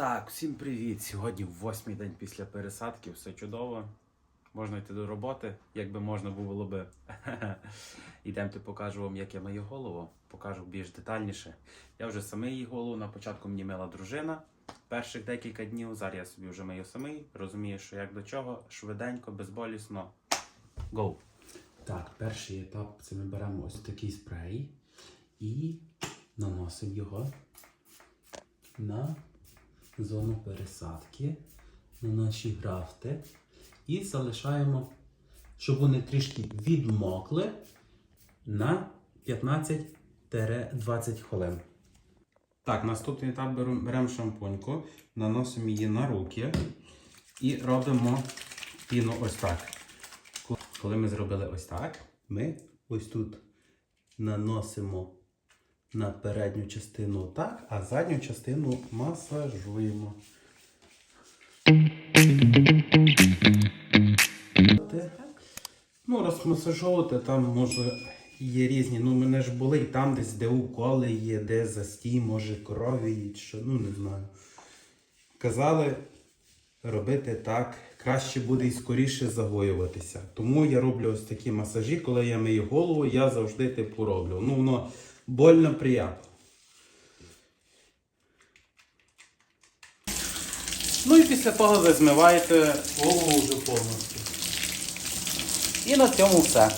Так, всім привіт! Сьогодні восьмий день після пересадки, все чудово. Можна йти до роботи, якби можна було би. Ідемте покажу вам, як я мию голову. Покажу більш детальніше. Я вже самий її голову. На початку мені мила дружина. Перших декілька днів. Зараз я собі вже мию самий. Розумію, що як до чого, швиденько, безболісно. Go! Так, перший етап це ми беремо ось такий спрей і наносимо його на зону пересадки на наші графти і залишаємо, щоб вони трішки відмокли на 15-20 хвилин. Так, наступний етап беремо шампуньку, наносимо її на руки і робимо піну ось так. Коли ми зробили ось так, ми ось тут наносимо на передню частину так, а задню частину масажуємо. Ну, розмасажовувати там може є різні. Ну, мене ж були там десь, де уколи є, де застій, може крові, що, ну не знаю. Казали робити так, краще буде і скоріше загоюватися. Тому я роблю ось такі масажі, коли я мию голову, я завжди типу роблю. Ну, воно больно приємно. Ну і після того ви змиваєте голову вже повністю. І на цьому все.